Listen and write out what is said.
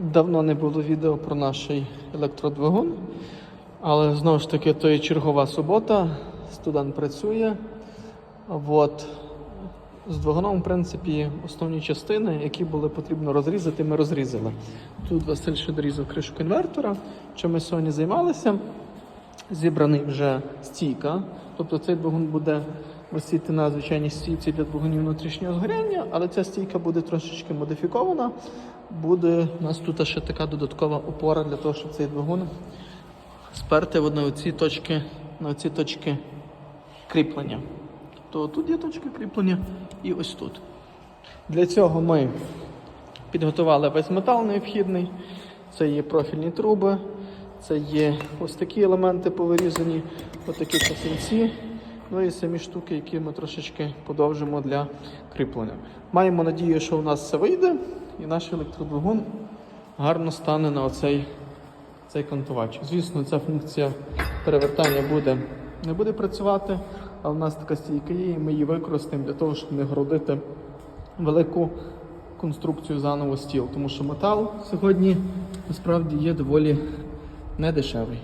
Давно не було відео про наш електродвигун, але знову ж таки, то є чергова субота, студент працює. От. З двигуном, в принципі, основні частини, які були потрібно розрізати, ми розрізали. Тут Василь ще дорізав кришку інвертора, чим ми сьогодні займалися. Зібраний вже стійка. Тобто цей двигун буде висіти на звичайній стійці для двигунів внутрішнього згоряння, але ця стійка буде трошечки модифікована. Буде у нас тут ще така додаткова опора для того, щоб цей двигун сперти на оці точки, на оці точки кріплення. Тобто тут є точки кріплення і ось тут. Для цього ми підготували весь метал необхідний. Це є профільні труби, це є ось такі елементи повирізані, ось такі часинці. Ну і самі штуки, які ми трошечки подовжимо для кріплення. Маємо надію, що у нас все вийде, і наш електродвигун гарно стане на оцей цей кантувач. Звісно, ця функція перевертання буде, не буде працювати, але в нас така стійка є, і ми її використаємо для того, щоб не городити велику конструкцію заново стіл. Тому що метал сьогодні насправді є доволі недешевий.